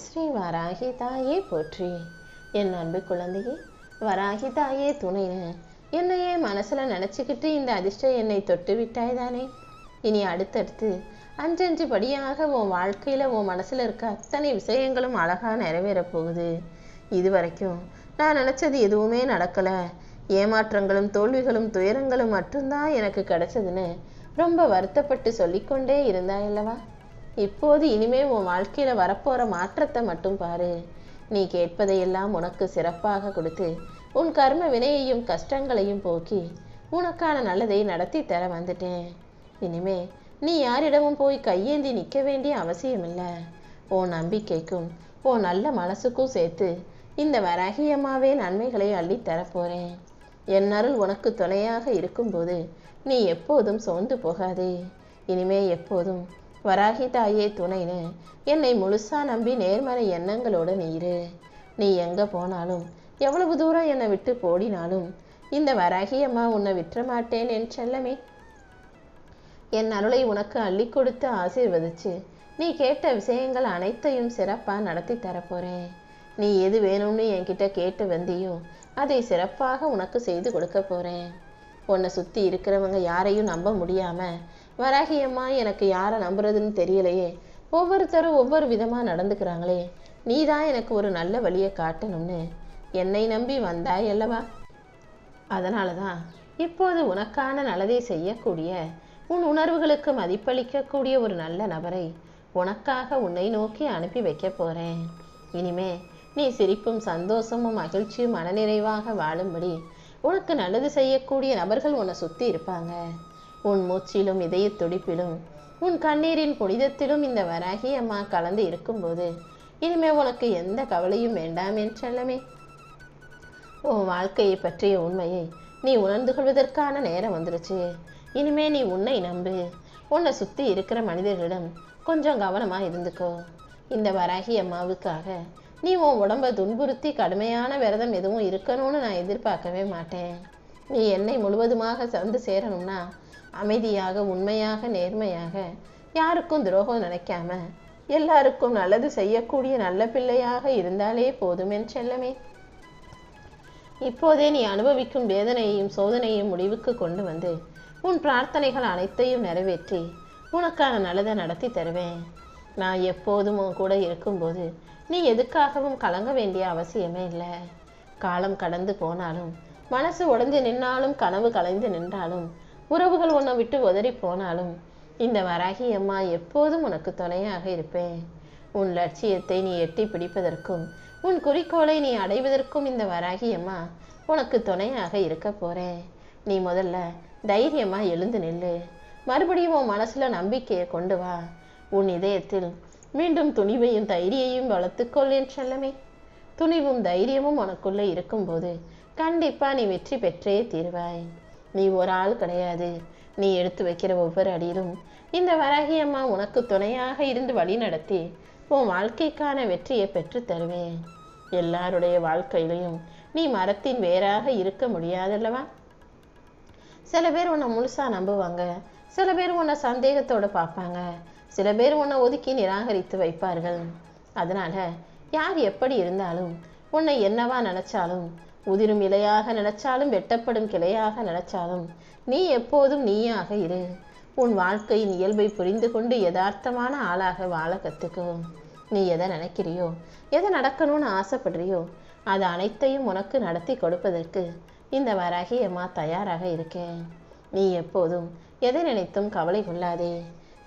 ஸ்ரீ வராகி தாயே போற்றி. என் அன்பு குழந்தையே வராகி தாயே துணைன்னு என்னையே மனசில் நினச்சிக்கிட்டு இந்த அதிர்ஷ்டம் என்னை தொட்டு விட்டாய் தானே இனி அடுத்தடுத்து அஞ்சஞ்சு படியாக உன் வாழ்க்கையில் உன் மனசில் இருக்க அத்தனை விஷயங்களும் அழகாக நிறைவேறப் போகுது. இது வரைக்கும் நான் நினச்சது எதுவுமே நடக்கலை. ஏமாற்றங்களும் தோல்விகளும் துயரங்களும் மட்டும்தான் எனக்கு கிடைச்சதுன்னு ரொம்ப வருத்தப்பட்டு சொல்லிக்கொண்டே இருந்தாய் அல்லவா? இப்போது இனிமே உன் வாழ்க்கையில வரப்போற மாற்றத்தை மட்டும் பாரு. நீ கேட்பதையெல்லாம் உனக்கு சிறப்பாக கொடுத்து உன் கர்ம வினையையும் கஷ்டங்களையும் போக்கி உனக்கான நல்லதை நடத்தி தர வந்துட்டேன். இனிமே நீ யாரிடமும் போய் கையேந்தி நிற்க வேண்டிய அவசியமில்லை. உன் நம்பிக்கைக்கும் உன் நல்ல மனசுக்கும் சேர்த்து இந்த வராகியம்மாவே நன்மைகளை அள்ளி தரப்போறேன் என் அருள் உனக்கு துணையாக இருக்கும்போது நீ எப்போதும் சோர்ந்து போகாதே. இனிமே எப்போதும் வராகி தாயே துணைன்னு என்னை முழுசா நம்பி நேர்மறை எண்ணங்களோட நீ இரு. நீ எங்கே போனாலும் எவ்வளவு தூரம் என்னை விட்டு போடினாலும் இந்த வராகி அம்மா உன்னை விட்டுற மாட்டேன் என் செல்லமே. என் அருளை உனக்கு அள்ளி கொடுத்து ஆசீர்வதிச்சு நீ கேட்ட விஷயங்கள் அனைத்தையும் சிறப்பாக நடத்தி தரப்போறேன். நீ எது வேணும்னு என்கிட்ட கேட்டு வந்தியோ அதை சிறப்பாக உனக்கு செய்து கொடுக்க போறேன். உன்னை சுற்றி இருக்கிறவங்க யாரையும் நம்ப முடியாமல் வராகியம்மா எனக்கு யாரை நம்புறதுன்னு தெரியலையே. ஒவ்வொருத்தரும் ஒவ்வொரு விதமாக நடந்துக்கிறாங்களே. நீ தான் எனக்கு ஒரு நல்ல வழியை காட்டணும்னு என்னை நம்பி வந்தாய் அல்லவா? அதனால தான் இப்போது உனக்கான நல்லதை செய்யக்கூடிய உன் உணர்வுகளுக்கு மதிப்பளிக்கக்கூடிய ஒரு நல்ல நபரை உனக்காக உன்னை நோக்கி அனுப்பி வைக்க போகிறேன் இனிமே நீ சிரிப்பும் சந்தோஷமும் மகிழ்ச்சியும் மனநிறைவாக வாழும்படி உனக்கு நல்லது செய்யக்கூடிய நபர்கள் உன்னை சுற்றி இருப்பாங்க. உன் மூச்சிலும் இதய துடிப்பிலும் உன் கண்ணீரின் புனிதத்திலும் இந்த வராகி அம்மா கலந்து இருக்கும்போது இனிமே உனக்கு எந்த கவலையும் வேண்டாம் என்றல்லமே உன் வாழ்க்கையை பற்றிய உண்மையை நீ உணர்ந்து கொள்வதற்கான நேரம் வந்துருச்சு. இனிமே நீ உன்னை நம்பு. உன்னை சுற்றி இருக்கிற மனிதர்களிடம் கொஞ்சம் கவனமாக இருந்துக்கோ. இந்த வராகி அம்மாவுக்காக நீ உன் உடம்ப துன்புறுத்தி கடுமையான விரதம் எதுவும் இருக்கணும்னு நான் எதிர்பார்க்கவே மாட்டேன். நீ என்னை முழுவதுமாக வந்து சேரணும்னா அமைதியாக உண்மையாக நேர்மையாக யாருக்கும் துரோகம் நினைக்காம எல்லாருக்கும் நல்லது செய்யக்கூடிய நல்ல பிள்ளையாக இருந்தாலே போதும் என் செல்லமே. இப்போதே நீ அனுபவிக்கும் வேதனையையும் சோதனையையும் முடிவுக்கு கொண்டு வந்து உன் பிரார்த்தனைகள் அனைத்தையும் நிறைவேற்றி உனக்கான நல்லதை நடத்தி தருவேன். நான் எப்போதும் உன் கூட இருக்கும்போது நீ எதுக்காகவும் கலங்க வேண்டிய அவசியமே இல்லை. காலம் கடந்து போனாலும் மனசு உடைஞ்சு நின்னாலும் கனவு கலைந்து நின்றாலும் உறவுகள் உன்னை விட்டு உதறி போனாலும் இந்த வராகி அம்மா எப்போதும் உனக்கு துணையாக இருப்பேன். உன் லட்சியத்தை நீ எட்டி பிடிப்பதற்கும் உன் குறிக்கோளை நீ அடைவதற்கும் இந்த வராகி அம்மா உனக்கு துணையாக இருக்க போறேன். நீ முதல்ல தைரியமா எழுந்து நில்லு. மறுபடியும் உன் மனசுல நம்பிக்கையை கொண்டு வா. உன் இதயத்தில் மீண்டும் துணிவையும் தைரியையும் வளர்த்துக்கொள் என் செல்லமே. துணிவும் தைரியமும் உனக்குள்ளே இருக்கும்போது கண்டிப்பா நீ வெற்றி பெற்றே தீர்வாய். நீ ஒரு ஆள் கிடையாது. நீ எடுத்து வைக்கிற ஒவ்வொரு அடியிலும் இந்த வராகி அம்மா உனக்கு துணையாக இருந்து வழி நடத்தி உன் வாழ்க்கைக்கான வெற்றியை பெற்று தருவேன். எல்லாருடைய வாழ்க்கையிலையும் நீ மரத்தின் வேறாக இருக்க முடியாதல்லவா? சில பேர் உன்னை முழுசா நம்புவாங்க. சில பேர் உன்னை சந்தேகத்தோட பார்ப்பாங்க. சில பேர் உன்னை ஒதுக்கி நிராகரித்து வைப்பார்கள். அதனால யார் எப்படி இருந்தாலும் உன்னை என்னவா நினைச்சாலும் உதிரும் இலையாக நினைச்சாலும் வெட்டப்படும் கிளையாக நினைச்சாலும் நீ எப்போதும் நீயாக இரு. உன் வாழ்க்கையின் இயல்பை புரிந்து கொண்டு யதார்த்தமான ஆளாக வாழ கத்துக்கோ. நீ எதை நினைக்கிறியோ எதை நடக்கணும்னு ஆசைப்படுறியோ அது அனைத்தையும் உனக்கு நடத்தி கொடுப்பதற்கு இந்த வராகி அம்மா தயாராக இருக்கேன். நீ எப்போதும் எதை நினைத்தும் கவலை கொள்ளாதே.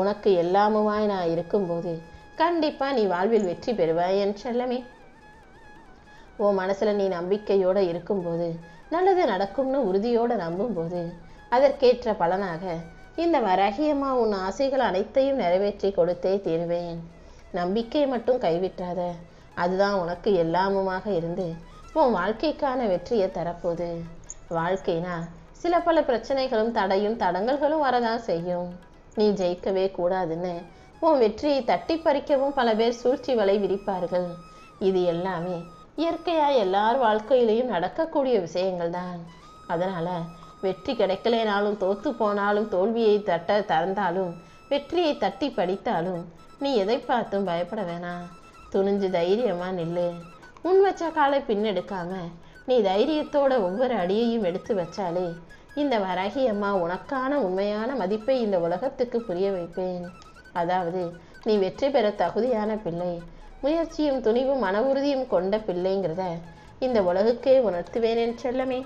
உனக்கு எல்லாமுமாய் நான் இருக்கும்போது கண்டிப்பாக நீ வாழ்வில் வெற்றி பெறுவாய் என் செல்லமே. உன் மனசில் நீ நம்பிக்கையோடு இருக்கும்போது நல்லது நடக்கும்னு உறுதியோடு நம்பும்போது அதற்கேற்ற பலனாக இந்த வராகியம்மா உன் ஆசைகள் அனைத்தையும் நிறைவேற்றி கொடுத்தே தீருவேன். நம்பிக்கை மட்டும் கைவிட்டாத அதுதான் உனக்கு எல்லாமுமாக இருந்து உன் வாழ்க்கைக்கான வெற்றியை தரப்போகுது. வாழ்க்கைனா சில பல பிரச்சனைகளும் தடையும் தடங்கல்களும் வரதான் செய்யும். நீ ஜெயிக்கவே கூடாதுன்னு உன் வெற்றியை தட்டி பறிக்கவும் பல பேர் சூழ்ச்சி வலை விரிப்பார்கள். இது எல்லாமே இயற்கையாக எல்லார் வாழ்க்கையிலையும் நடக்கக்கூடிய விஷயங்கள் தான். அதனால் வெற்றி கிடைக்கலைனாலும் தோற்று போனாலும் தோல்வியை தட்ட தறந்தாலும் வெற்றியை தட்டி படித்தாலும் நீ எதை பார்த்தும் பயப்பட வேணாம் துணிஞ்சு தைரியமாக நில்லு. முன் வச்ச காலை பின்னெடுக்காம நீ தைரியத்தோட ஒவ்வொரு அடியையும் எடுத்து வச்சாலே இந்த வரகி அம்மா உனக்கான உண்மையான மதிப்பை இந்த உலகத்துக்கு புரிய வைப்பேன். அதாவது நீ வெற்றி பெற தகுதியான பிள்ளை. முயற்சியும் துணிவும் மன உறுதியும் கொண்ட பிள்ளைங்கிறத இந்த உலகுக்கே உணர்த்துவேன் என் செல்லமே.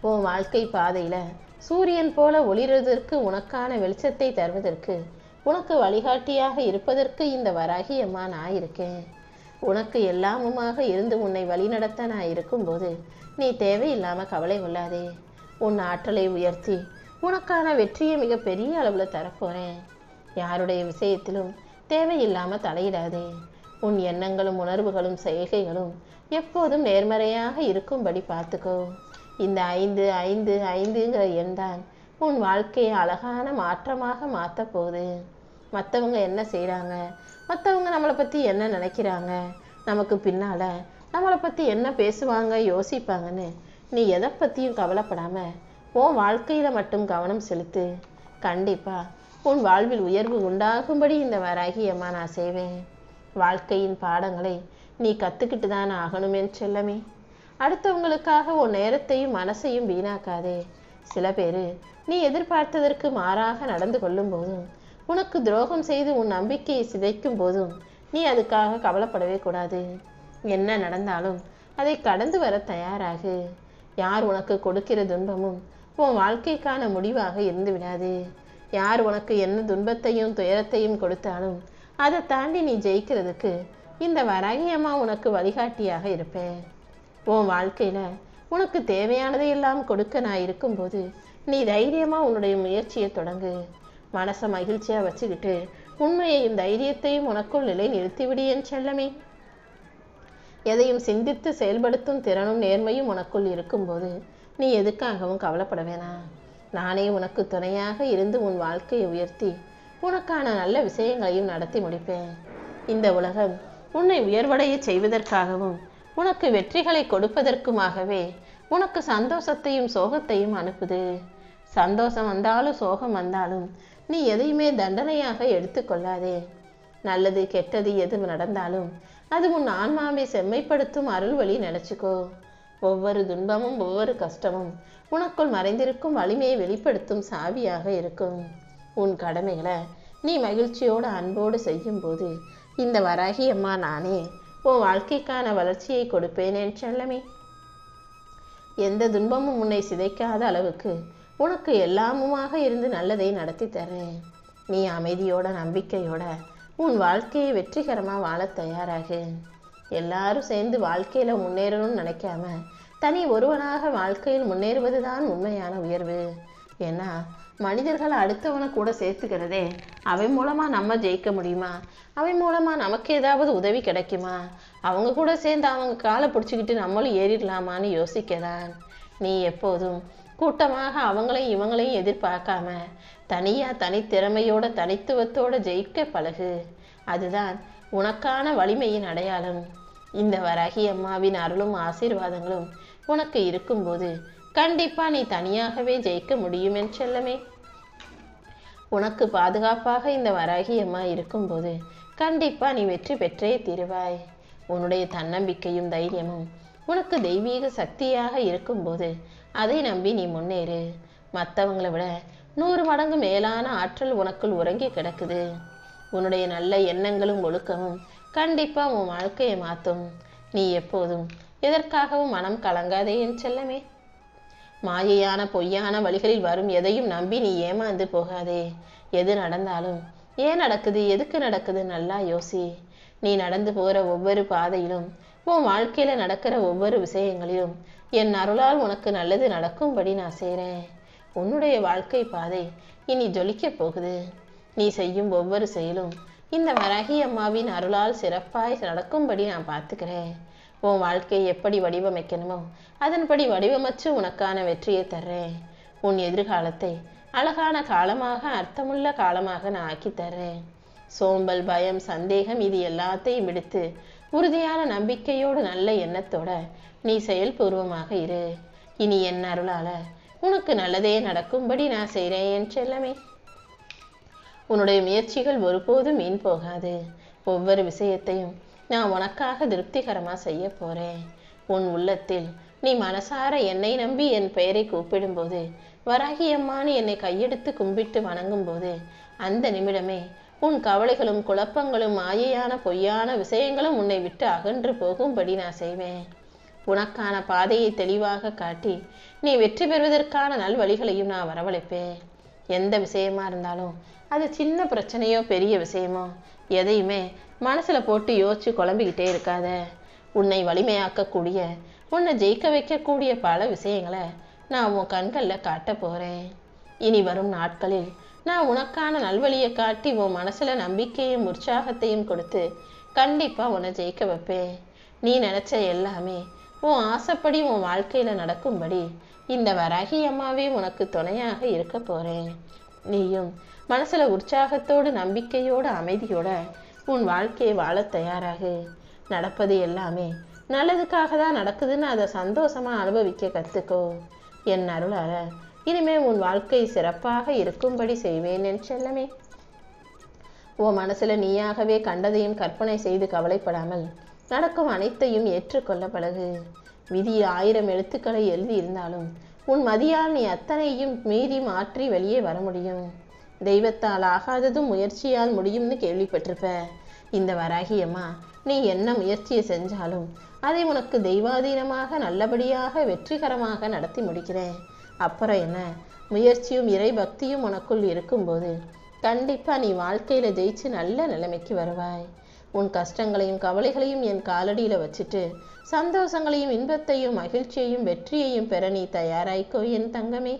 உன் வாழ்க்கை பாதையில சூரியன் போல ஒளிர்வதற்கு உனக்கான வெளிச்சத்தை தருவதற்கு உனக்கு வழிகாட்டியாக இருப்பதற்கு இந்த வராகி அம்மா நான் இருக்கேன். உனக்கு எல்லாமுமாக இருந்து உன்னை வழிநடத்த நான் இருக்கும்போது நீ தேவையில்லாம கவலை கொள்ளாதே. உன் ஆற்றலை உயர்த்தி உனக்கான வெற்றியை மிக பெரிய அளவில் தரப்போறேன். யாருடைய விஷயத்திலும் தேவையில்லாம தலையிடாதே. உன் எண்ணங்களும் உணர்வுகளும் செய்கைகளும் எப்போதும் நேர்மறையாக இருக்கும்படி பார்த்துக்கோ. இந்த ஐந்து ஐந்து ஐந்துங்கிற எண் தான் உன் வாழ்க்கையை அழகான மாற்றமாக மாற்ற போகுது. மற்றவங்க என்ன செய்கிறாங்க மற்றவங்க நம்மளை பற்றி என்ன நினைக்கிறாங்க? நமக்கு பின்னால் நம்மளை பற்றி என்ன பேசுவாங்க யோசிப்பாங்கன்னு நீ எதை பற்றியும் கவலைப்படாமல் உன் வாழ்க்கையில் மட்டும் கவனம் செலுத்து. கண்டிப்பாக உன் வாழ்வில் உயர்வு உண்டாகும்படி இந்த வராகி அம்மா நான் செய்வேன். வாழ்க்கையின் பாடங்களை நீ கற்றுக்கிட்டு தான் ஆகணுமேன்னு செல்லமே. அடுத்தவங்களுக்காக உன் நேரத்தையும் மனசையும் வீணாக்காதே. சில பேர் நீ எதிர்பார்த்ததற்கு மாறாக நடந்து கொள்ளும் போதும் உனக்கு துரோகம் செய்து உன் நம்பிக்கையை சிதைக்கும் போதும் நீ அதுக்காக கவலைப்படவே கூடாது. என்ன நடந்தாலும் அதை கடந்து வர தயாராகு. யார் உனக்கு கொடுக்கிற துன்பமும் உன் வாழ்க்கைக்கான முடிவாக இருந்து விடாது. யார் உனக்கு என்ன துன்பத்தையும் துயரத்தையும் கொடுத்தாலும் அதை தாண்டி நீ ஜெயிக்கிறதுக்கு இந்த வராகி அம்மா உனக்கு வழிகாட்டியாக இருப்பேன். உன் வாழ்க்கையில் உனக்கு தேவையானதை எல்லாம் கொடுக்க நான் இருக்கும்போது நீ தைரியமாக உன்னுடைய முயற்சியை தொடங்கு. மனசை மகிழ்ச்சியாக வச்சுக்கிட்டு உண்மையையும் தைரியத்தையும் உனக்குள் நிலை நிறுத்திவிடு என் செல்லமே. எதையும் சிந்தித்து செயல்படுத்தும் திறனும் நேர்மையும் உனக்குள் இருக்கும்போது நீ எதுக்காகவும் கவலைப்பட வேணாம். நானே உனக்கு துணையாக இருந்து உன் வாழ்க்கையை உயர்த்தி உனக்கான நல்ல விஷயங்களையும் நடத்தி முடிப்பேன். இந்த உலகம் உன்னை உயர்வடைய செய்வதற்காகவும் உனக்கு வெற்றிகளை கொடுப்பதற்குமாகவே உனக்கு சந்தோஷத்தையும் சோகத்தையும் அனுப்புது. சந்தோஷம் வந்தாலும் சோகம் வந்தாலும் நீ எதையுமே தண்டனையாக எடுத்துக்கொள்ளாதே நல்லது கெட்டது எது நடந்தாலும் அது உன் ஆன்மாவை செம்மைப்படுத்தும் அருள் வழி நினச்சிக்கோ. ஒவ்வொரு துன்பமும் ஒவ்வொரு கஷ்டமும் உனக்குள் மறைந்திருக்கும் வலிமையை வெளிப்படுத்தும் சாவியாக இருக்கும். உன் கடமைகளை நீ மகிழ்ச்சியோடு அன்போடு செய்யும்போது இந்த வராகி அம்மா நானே உன் வாழ்க்கைக்கான வளர்ச்சியை கொடுப்பேன் என் செல்லமே. எந்த துன்பமும் உன்னை சிதைக்காத அளவுக்கு உனக்கு எல்லாமுமாக இருந்து நல்லதை நடத்தி தரேன். நீ அமைதியோட நம்பிக்கையோட உன் வாழ்க்கையை வெற்றிகரமாக வாழத் தயாராகு. எல்லாரும் சேர்ந்து வாழ்க்கையில முன்னேறணும்னு நினைக்காம தனி ஒருவனாக வாழ்க்கையில் முன்னேறுவதுதான் உண்மையான உயர்வு. ஏன்னா மனிதர்கள் அடுத்தவனை கூட சேர்த்துக்கிறதே அவன் மூலமா நம்ம ஜெயிக்க முடியுமா? அவன் மூலமா நமக்கு ஏதாவது உதவி கிடைக்குமா? அவங்க கூட சேர்ந்து அவங்க காலை பிடிச்சிக்கிட்டு நம்மளும் ஏறிடலாமான்னு யோசிக்கிறான் நீ எப்போதும் கூட்டமாக அவங்களையும் இவங்களையும் எதிர்பார்க்காம தனியா தனித்திறமையோட தனித்துவத்தோட ஜெயிக்க பழகு. அதுதான் உனக்கான வலிமையின் அடையாளம். இந்த வராகி அம்மாவின் அருளும் ஆசீர்வாதங்களும் உனக்கு இருக்கும்போது கண்டிப்பா நீ தனியாகவே ஜெயிக்க முடியும் என் செல்லமே. உனக்கு பாதுகாப்பாக இந்த வராகி அம்மா இருக்கும்போது கண்டிப்பா நீ வெற்றி பெற்றே தீருவாய். உன்னுடைய தன்னம்பிக்கையும் தைரியமும் உனக்கு தெய்வீக சக்தியாக இருக்கும்போது அதை நம்பி நீ முன்னேறு. மற்றவங்களை விட நூறு மடங்கு மேலான ஆற்றல் உனக்குள் உறங்கி கிடக்குது. உன்னுடைய நல்ல எண்ணங்களும் ஒழுக்கமும் கண்டிப்பாக உன் வாழ்க்கையை மாற்றும் நீ எப்போதும் எதற்காகவும் மனம் கலங்காதே என் செல்லமே. மாயையான பொய்யான வழிகளில் வரும் எதையும் நம்பி நீ ஏமாந்து போகாதே. எது நடந்தாலும் ஏன் நடக்குது எதுக்கு நடக்குது நல்லா யோசி. நீ நடந்து போகிற ஒவ்வொரு பாதையிலும் உன் வாழ்க்கையில் நடக்கிற ஒவ்வொரு விஷயங்களிலும் என் அருளால் உனக்கு நல்லது நடக்கும்படி நான் செய்கிறேன் உன்னுடைய வாழ்க்கை பாதை இனி ஜொலிக்கப் போகுது. நீ செய்யும் ஒவ்வொரு செயலும் இந்த வரகி அம்மாவின் அருளால் சிறப்பாய் நடக்கும்படி நான் பார்த்துக்கிறேன். உன் வாழ்க்கையை எப்படி வடிவமைக்கணுமோ அதன்படி வடிவமைச்சு உனக்கான வெற்றியை தர்றேன். உன் எதிர்காலத்தை அழகான காலமாக அர்த்தமுள்ள காலமாக நான் ஆக்கி தர்றேன். சோம்பல் பயம் சந்தேகம் இது எல்லாத்தையும் விடுத்து உறுதியான நம்பிக்கையோடு நல்ல எண்ணத்தோட நீ செயல்பூர்வமாக இரு. இனி என் அருளால உனக்கு நல்லதே நடக்கும்படி நான் செய்கிறேன் என் செல்லமே. உன்னுடைய முயற்சிகள் ஒருபோதும் மீன் போகாது. ஒவ்வொரு விஷயத்தையும் நான் உனக்காக திருப்திகரமாக செய்ய போகிறேன் உன் உள்ளத்தில் நீ மனசார என்னை நம்பி என் பெயரை கூப்பிடும்போது வராகியம்மானு என்னை கையெடுத்து கும்பிட்டு வணங்கும்போது அந்த நிமிடமே உன் கவலைகளும் குழப்பங்களும் மாயையான பொய்யான விஷயங்களும் உன்னை விட்டு அகன்று போகும்படி நான் செய்வேன். உனக்கான பாதையை தெளிவாக காட்டி நீ வெற்றி பெறுவதற்கான நல்வழிகளையும் நான் வரவழைப்பேன். எந்த விஷயமா இருந்தாலும் அது சின்ன பிரச்சனையோ பெரிய விஷயமோ எதையுமே மனசில் போட்டு யோசிச்சு குழம்பிக்கிட்டே இருக்காத. உன்னை வலிமையாக்கக்கூடிய உன்னை ஜெயிக்க வைக்கக்கூடிய பல விஷயங்களை நான் உன் கண்களில் காட்ட போகிறேன் இனி வரும் நாட்களில் நான் உனக்கான நல்வழியை காட்டி உன் மனசில் நம்பிக்கையும் உற்சாகத்தையும் கொடுத்து கண்டிப்பாக உன்னை ஜெயிக்க வைப்பேன். நீ நினச்ச எல்லாமே உன் ஆசைப்படி உன் வாழ்க்கையில் நடக்கும்படி இந்த வராகி அம்மாவே உனக்கு துணையாக இருக்க போறேன். நீயும் மனசுல உற்சாகத்தோடு நம்பிக்கையோடு அமைதியோட உன் வாழ்க்கையை வாழ தயாராகு. நடப்பது எல்லாமே நல்லதுக்காக தான் நடக்குதுன்னு அதை சந்தோஷமா அனுபவிக்க கத்துக்கோ. என் அருளால இனிமே உன் வாழ்க்கை சிறப்பாக இருக்கும்படி செய்வேன் என் செல்லமே. உன் மனசுல நீயாகவே கண்டதையும் கற்பனை செய்து கவலைப்படாமல் நடக்கும் அனைத்தையும் ஏற்றுக்கொள்ள பழகு. விதி ஆயிரம் எழுத்துக்களை எழுதி இருந்தாலும் உன் மதியால் நீ அத்தனையும் மீறி மாற்றி வெளியே வர முடியும். தெய்வத்தால் ஆகாததும் முயற்சியால் முடியும்னு கேள்விப்பட்டிருப்ப. இந்த வராகியம்மா நீ என்ன முயற்சியை செஞ்சாலும் அதை உனக்கு தெய்வாதீனமாக நல்லபடியாக வெற்றிகரமாக நடத்தி முடிக்கிறேன். அப்புறம் என்ன? முயற்சியும் இறை பக்தியும் உனக்குள் இருக்கும்போது கண்டிப்பாக நீ வாழ்க்கையில் ஜெயிச்சு நல்ல நிலைமைக்கு வருவாய். உன் கஷ்டங்களையும் கவலைகளையும் என் காலடியில வச்சுட்டு சந்தோஷங்களையும் இன்பத்தையும் மகிழ்ச்சியையும் வெற்றியையும் பெற நீ தயாராய்க்கோ என் தங்கமே.